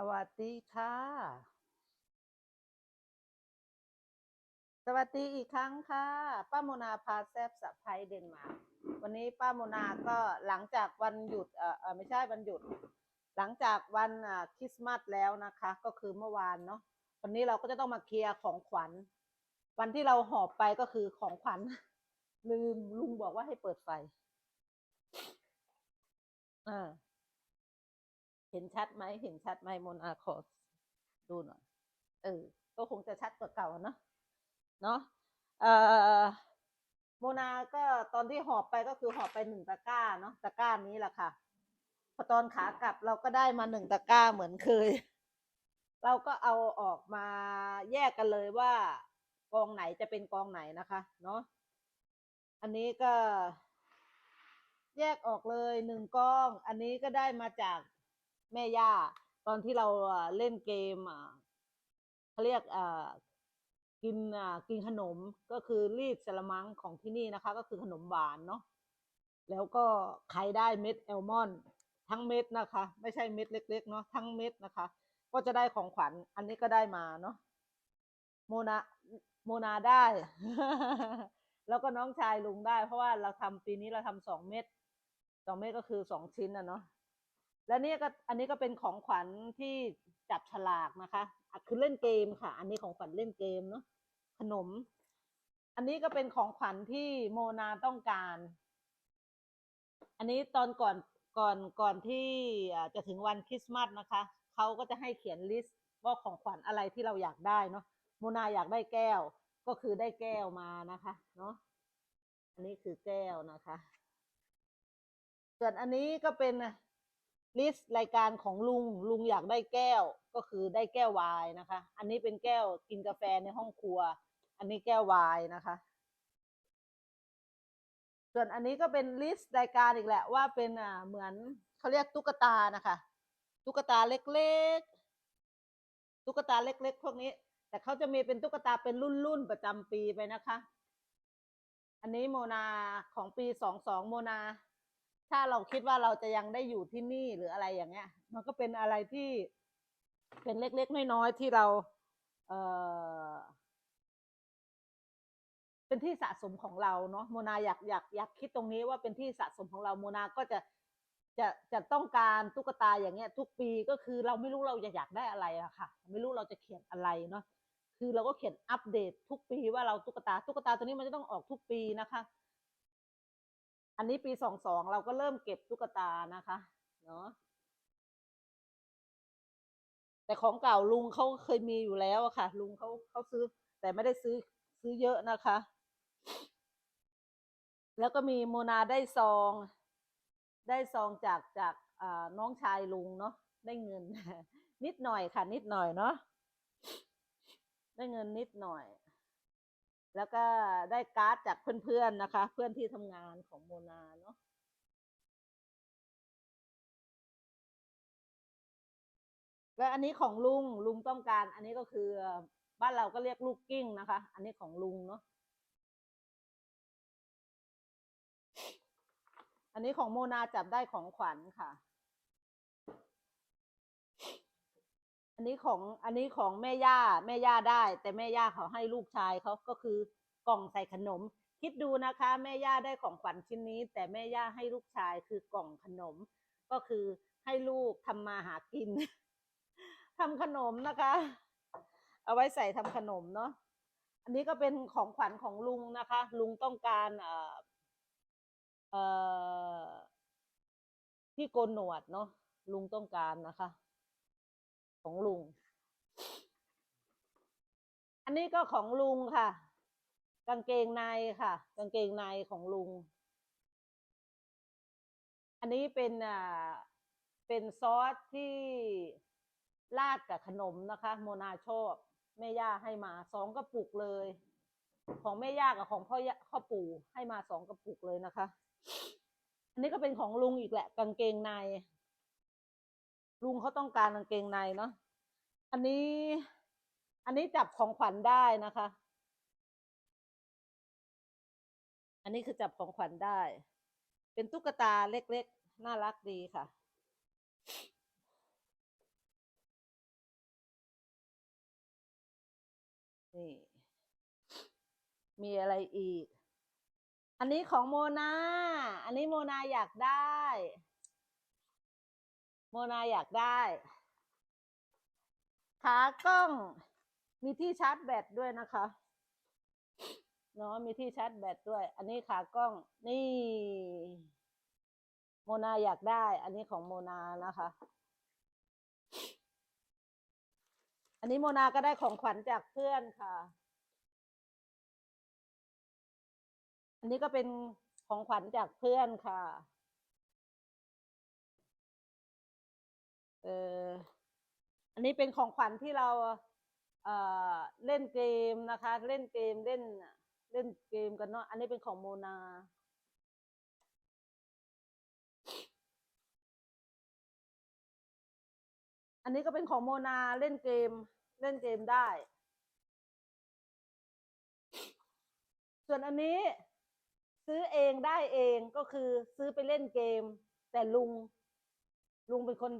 สวัสดีค่ะ สวัสดีอีกครั้งค่ะ ป้าโมนาพาแซบสะพายเดนมาร์กวันนี้ป้าโมนาก็หลังจากวันหยุดเออเอไม่ใช่วันหยุด หลังจากวันคริสต์มาสแล้วนะคะ ก็คือเมื่อวานเนาะวันนี้เราก็จะต้องมาเคลียร์ของขวัญ วันที่เราหอบไปก็คือของขวัญ ลืมลุงบอกว่าให้เปิดไฟออเห็นชัดไหมเห็นชัดไหมโมนาขอดูหน่อยเออก็คงจะชัดกว่าเก่าเนาะเนาะเอ่อโมนาก็ตอนที่หอบไปก็คือหอบไปหนึ่งตะกร้าเนาะตะกร้านี้แหละค่ะ พอตอนขากลับเราก็ได้มาหนึ่งตะกร้าเหมือนเคย เราก็เอาออกมาแยกกันเลยว่ากองไหนจะเป็นกองไหนนะคะเนาะอันนี้ก็แยกออกเลยหนึ่งกอง อันนี้ก็ได้มาจาก แม่ย่า ตอนที่เราเล่นเกมเขาเรียกกินกินขนมก็คือรีดสลมังของที่นี่นะคะ ก็คือขนมหวานเนาะแล้วก็ใครได้เม็ดแอลมอนทั้งเม็ดนะคะ ไม่ใช่เม็ดเล็ก ๆ เนาะทั้งเม็ดนะคะ ก็จะได้ของขวัญอันนี้ก็ได้มาเนาะโมนาโมนาได้ แล้วก็น้องชายลุงได้ เพราะว่าเราทำปีนี้เราทำสองเม็ดสองเม็ดก็คือสองชิ้นนะเนาะ และนี่ก็อันนี้ก็เป็นของขวัญที่จับฉลากนะคะคือเล่นเกมค่ะ อันนี้ของขวัญเล่นเกมเนาะขนม อันนี้ก็เป็นของขวัญที่โมนาต้องการ อันนี้ตอนก่อนก่อนก่อนที่จะถึงวันคริสต์มาสนะคะเขาก็จะให้เขียนลิสต์ว่าของขวัญอะไรที่เราอยากได้เนาะโมนาอยากได้แก้ว ก็คือได้แก้วมานะคะ เนาะอันนี้คือแก้วนะคะ ส่วนอันนี้ก็เป็น ลิสต์รายการของลุงลุงอยากได้แก้วก็คือได้แก้ววายนะคะ อันนี้เป็นแก้วกินกาแฟในห้องครัว อันนี้แก้ววายนะคะ ส่วนอันนี้ก็เป็นลิสต์รายการอีกแหละว่าเป็นอ่าเหมือนเขาเรียกตุ๊กตานะคะ ตุ๊กตาเล็กๆ ตุ๊กตาเล็ก ๆ พวกนี้ แต่เขาจะมีเป็นตุ๊กตาเป็นรุ่นๆประจำปีไปนะคะ อันนี้โมนาของปีสองสองโมนา ถ้าเราคิดว่าเราจะยังได้อยู่ที่นี่หรืออะไรอย่างเงี้ย มันก็เป็นอะไรที่เป็นเล็กๆน้อยๆที่เรา เออเป็นที่สะสมของเราเนาะโมนาอยากอยากอยากคิดตรงนี้ว่าเป็นที่สะสมของเราโมนาก็จะจะจะต้องการตุ๊กตาอย่างเงี้ย ทุกปีก็คือเราไม่รู้เราจะอยากได้อะไรอะค่ะ ไม่รู้เราจะเขียนอะไรเนาะคือเราก็เขียนอัปเดตทุกปีว่าเราตุ๊กตาตุ๊กตาตัวนี้มันจะต้องออกทุกปีนะคะ อันนี้ปีสองสองเราก็เริ่มเก็บตุ๊กตานะคะเนาะแต่ของเก่าลุงเขาเคยมีอยู่แล้วอะค่ะ ลุงเขาเขาซื้อ แต่ไม่ได้ซื้อซื้อเยอะนะคะ แล้วก็มีโมนาได้ซอง ได้ซองจากจากอ่าน้องชายลุงเนาะได้เงิน นิดหน่อยค่ะ นิดหน่อยเนาะได้เงินนิดหน่อย แล้วก็ได้การ์ดจากเพื่อนๆนะคะ เพื่อนที่ทำงานของโมนาเนาะแล้วอันนี้ของลุงลุงต้องการ อันนี้ก็คือบ้านเราก็เรียกลูกกิ้งนะคะ อันนี้ของลุงเนาะอันนี้ของโมนาจับได้ของขวัญค่ะ อันนี้ของอันนี้ของแม่ย่าแม่ย่าได้ แต่แม่ย่าเขาให้ลูกชายเขาก็คือกล่องใส่ขนม คิดดูนะคะ แม่ย่าได้ของขวัญชิ้นนี้ แต่แม่ย่าให้ลูกชายคือกล่องขนม ก็คือให้ลูกทำมาหากินทำขนมนะคะ เอาไว้ใส่ทำขนมเนาะอันนี้ก็เป็นของขวัญของลุงนะคะ ลุงต้องการเอ่อเอ่อที่โกนหนวดเนาะลุงต้องการนะคะ ของลุง อันนี้ก็ของลุงค่ะ กางเกงในค่ะ กางเกงในของลุง อันนี้เป็นอ่าเป็นซอสที่ราดกับขนมนะคะ โมนาชอบแม่ย่าให้มาสองกระปุกเลย ของแม่ย่ากับของพ่อย่าพ่อปู่ให้มาสองกระปุกเลยนะคะ อันนี้ก็เป็นของลุงอีกแหละ กางเกงใน ลุงเขาต้องการกางเกงในเนาะอันนี้ อันนี้จับของขวัญได้นะคะ อันนี้คือจับของขวัญได้ เป็นตุ๊กตาเล็กๆ น่ารักดีค่ะ นี่ มีอะไรอีก อันนี้ของโมนา อันนี้โมนาอยากได้ นาอยากได้ ขากล้อง มีที่ชาร์จแบตด้วยนะคะเนาะมีที่ชาร์จแบตด้วย อันนี้ขากล้องนี่ โมนาอยากได้ อันนี้ของโมนานะคะ อันนี้โมนาก็ได้ของขวัญจากเพื่อนค่ะ อันนี้ก็เป็นของขวัญจากเพื่อนค่ะ เอออันนี้เป็นของขวัญที่เราเอ่อเล่นเกมนะคะ เล่นเกมเล่นเล่นเกมกันเนาะอันนี้เป็นของโมนา อันนี้ก็เป็นของโมนาเล่นเกมเล่นเกมได้ ส่วนอันนี้ซื้อเองได้เองก็คือซื้อไปเล่นเกม แต่ลุง ลุงเป็นคน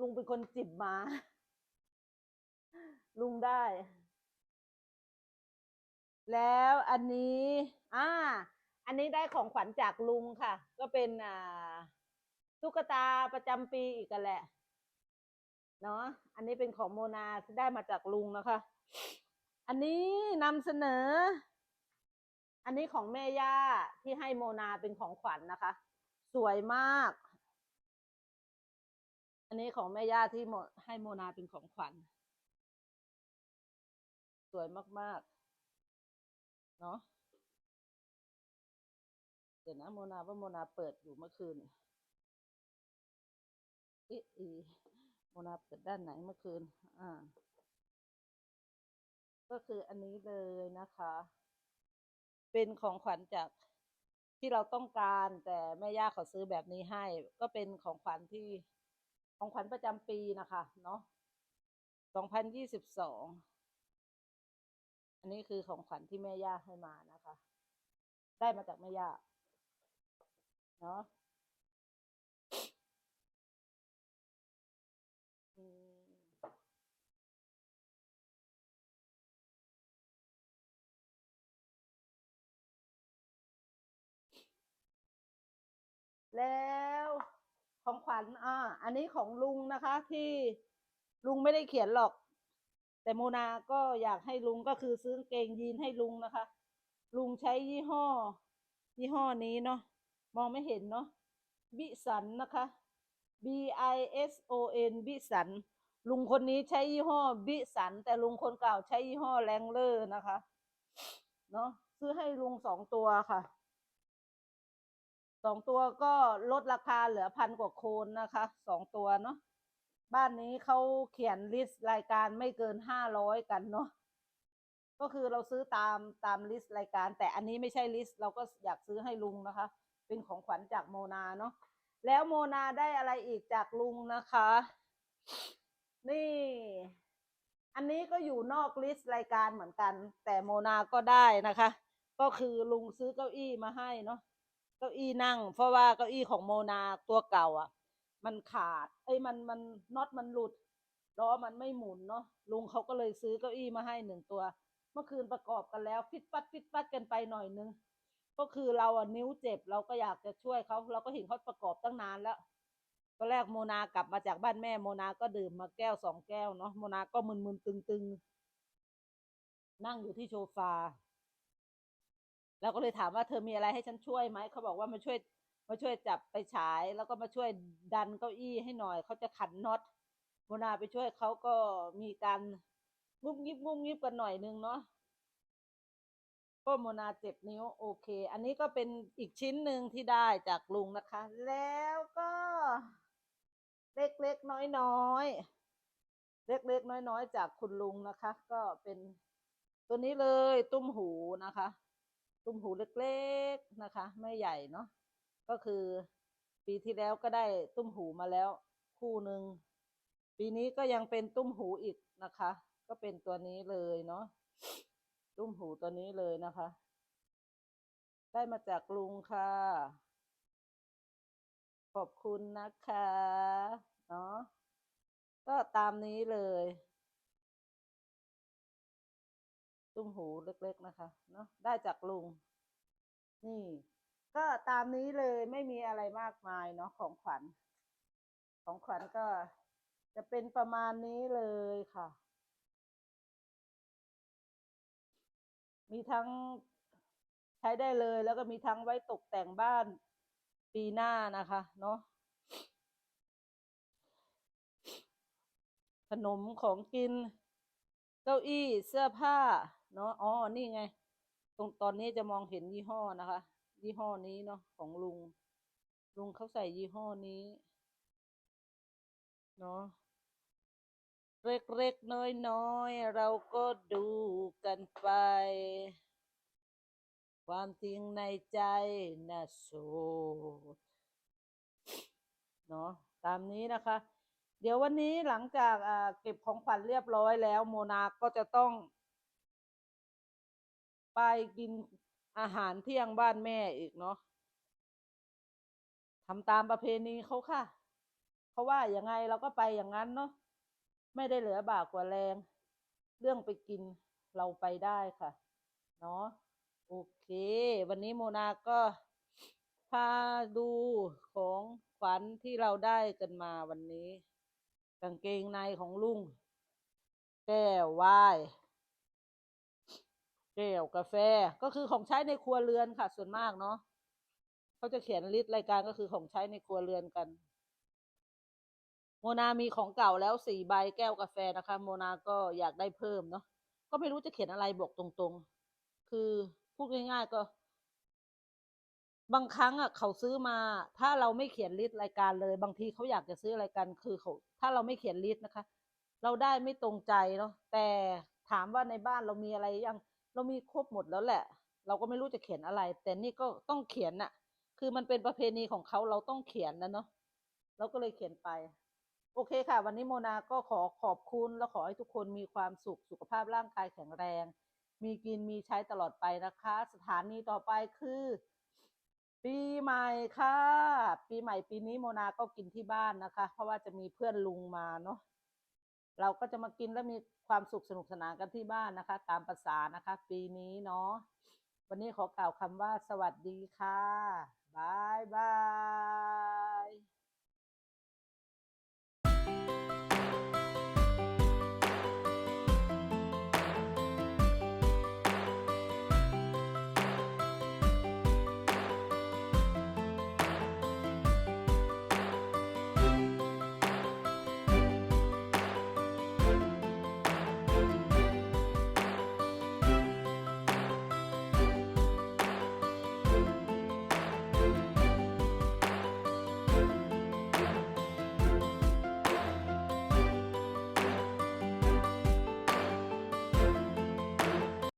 ลุงเป็นคนจิบมา ลุงได้ แล้วอันนี้ อ่า อันนี้ได้ของขวัญจากลุงค่ะ ก็เป็นอ่าตุ๊กตาประจำปีอีกกันแหละ เนาะอันนี้เป็นของโมนาที่ได้มาจากลุงนะคะ อันนี้นำเสนอ อันนี้ของแม่ย่าที่ให้โมนาเป็นของขวัญนะคะ สวยมาก นนี้ของแม่ย่าที่โมให้โมนาเป็นของขวัญ สวยมาก ๆ เนาะเดี๋ยวนะโมนาว่าโมนาเปิดอยู่เมื่อคืนอีอีโมนาเปิดด้านไหนเมื่อคืน อ่า ก็คืออันนี้เลยนะคะ เป็นของขวัญจากที่เราต้องการ แต่แม่ย่าเขาซื้อแบบนี้ให้ ก็เป็นของขวัญที่ ของขวัญประจำปีนะคะ เนาะสองพันยี่สิบสอง อันนี้คือของขวัญที่แม่ย่าให้มานะคะ ได้มาจากแม่ย่า เนาะแล้ว ของขวัญอ่าอันนี้ของลุงนะคะ ที่ลุงไม่ได้เขียนหรอก แต่โมนาก็อยากให้ลุงก็คือซื้อกางเกงยีนให้ลุงนะคะ ลุงใช้ยี่ห้อ ยี่ห้อนี้เนาะมองไม่เห็นเนาะบิสันนะคะ B I S O N บิสันลุงคนนี้ใช้ยี่ห้อบิสัน แต่ลุงคนเก่าใช้ยี่ห้อแรงเลอร์นะคะ เนาะซื้อให้ลุงสองตัวค่ะ สองตัวก็ลดราคาเหลือพันกว่าโคนนะคะสองตัวเนาะบ้านนี้เขาเขียนลิสต์รายการไม่เกินห้าร้อยกันเนาะก็คือเราซื้อตามตามลิสต์รายการ แต่อันนี้ไม่ใช่ลิสต์เราก็อยากซื้อให้ลุงนะคะ เป็นของขวัญจากโมนาเนาะแล้วโมนาได้อะไรอีกจากลุงนะคะ นี่ อันนี้ก็อยู่นอกลิสต์รายการเหมือนกัน แต่โมนาก็ได้นะคะ ก็คือลุงซื้อเก้าอี้มาให้เนาะ ก้าอี้นั่ง เพราะว่าเก้าอี้ของโมนาตัวเก่าอะ มันขาด เอ้ยมันมันน็อตมันหลุดล้อมันไม่หมุนเนาะลุงเขาก็เลยซื้อเก้าอี้มาให้หนึ่งตัว เมื่อคืนประกอบกันแล้วฟิตปัดฟิตปัดกันไปหน่อยนึงก็คือเราอะนิ้วเจ็บเราก็อยากจะช่วยเขาเราก็เห็นเขาประกอบตั้งนานแล้วตอนแรกโมนากลับมาจากบ้านแม่โมนาก็ดื่มมาแก้วสองแก้วเนาะโมนาก็มึนๆตึงๆนั่งอยู่ที่โซฟา แล้วก็เลยถามว่าเธอมีอะไรให้ฉันช่วยไหมเขาบอกว่ามาช่วยมาช่วยจับไปฉาย แล้วก็มาช่วยดันเก้าอี้ให้หน่อยเขาจะขันน็อตโมนาไปช่วยเขาก็มีการงุบงิบงุบงิบกันหน่อยนึงเนาะก็โมนาเจ็บนิ้วโอเค อันนี้ก็เป็นอีกชิ้นหนึ่งที่ได้จากลุงนะคะ แล้วก็เล็กๆน้อยๆเล็กๆน้อยๆจากคุณลุงนะคะ ก็เป็นตัวนี้เลยตุ้มหูนะคะ ตุ้มหูเล็กๆนะคะ ไม่ใหญ่เนาะก็คือปีที่แล้วก็ได้ตุ้มหูมาแล้ว คู่หนึ่งปีนี้ก็ยังเป็นตุ้มหูอีกนะคะ ก็เป็นตัวนี้เลยเนาะตุ้มหูตัวนี้เลยนะคะ ได้มาจากลุงค่ะ ขอบคุณนะคะเนาะก็ตามนี้เลย ตุ้มหูเล็กๆนะคะ เนาะได้จากลุง นี่ ก็ตามนี้เลยไม่มีอะไรมากมายเนาะของขวัญ ของขวัญก็จะเป็นประมาณนี้เลยค่ะ มีทั้งใช้ได้เลย แล้วก็มีทั้งไว้ตกแต่งบ้านปีหน้านะคะ เนาะขนมของกิน เก้าอี้เสื้อผ้า เนาะอ๋อนี่ไง ตรงตอนนี้จะมองเห็นยี่ห้อนะคะ ยี่ห้อนี้เนาะของลุง ลุงเขาใส่ยี่ห้อนี้เนาะเล็กๆน้อยๆเราก็ดูกันไป ความจริงในใจน่ะโสดเนาะตามนี้นะคะ เดี๋ยววันนี้หลังจากอ่าเก็บของขวัญเรียบร้อยแล้ว โมนาก็จะต้อง ไปกินอาหารเที่ยงบ้านแม่อีกเนาะทำตามประเพณีเขาค่ะเพราะว่าอยังไงเราก็ไปอย่างนั้นเนาะไม่ได้เหลือบากกว่าแรง เรื่องไปกินเราไปได้ค่ะ เนาะโอเค วันนี้โมนาก็พาดูของขวัญที่เราได้กันมาวันนี้ กางเกงในของลุง แก้ววาย แก้วกาแฟก็คือของใช้ในครัวเรือนค่ะ ส่วนมากเนาะเขาจะเขียนลิสต์รายการก็คือของใช้ในครัวเรือนกัน โมนามีของเก่าแล้วสี่ใบแก้วกาแฟนะคะ โมนาก็อยากได้เพิ่มเนาะก็ไม่รู้จะเขียนอะไรบอกตรงๆ คือพูดง่ายๆก็ บางครั้งอะ เขาซื้อมา ถ้าเราไม่เขียนลิสต์รายการเลย บางทีเขาอยากจะซื้อรายการคือเขา ถ้าเราไม่เขียนลิสต์นะคะ เราได้ไม่ตรงใจเนาะแต่ถามว่าในบ้านเรามีอะไรยัง เรามีครบหมดแล้วแหละ เราก็ไม่รู้จะเขียนอะไร แต่นี่ก็ต้องเขียนน่ะ คือมันเป็นประเพณีของเขาเราต้องเขียนนะเนาะเราก็เลยเขียนไป โอเคค่ะ วันนี้โมนาก็ขอขอบคุณ และขอให้ทุกคนมีความสุขสุขภาพร่างกายแข็งแรง มีกินมีใช้ตลอดไปนะคะ สถานีต่อไปคือปีใหม่ค่ะ ปีใหม่ปีนี้โมนาก็กินที่บ้านนะคะ เพราะว่าจะมีเพื่อนลุงมาเนาะ เราก็จะมากินและมีความสุขสนุกสนานกันที่บ้านนะคะ ตามภาษานะคะ ปีนี้เนาะวันนี้ขอกล่าวคำว่าสวัสดีค่ะบายบาย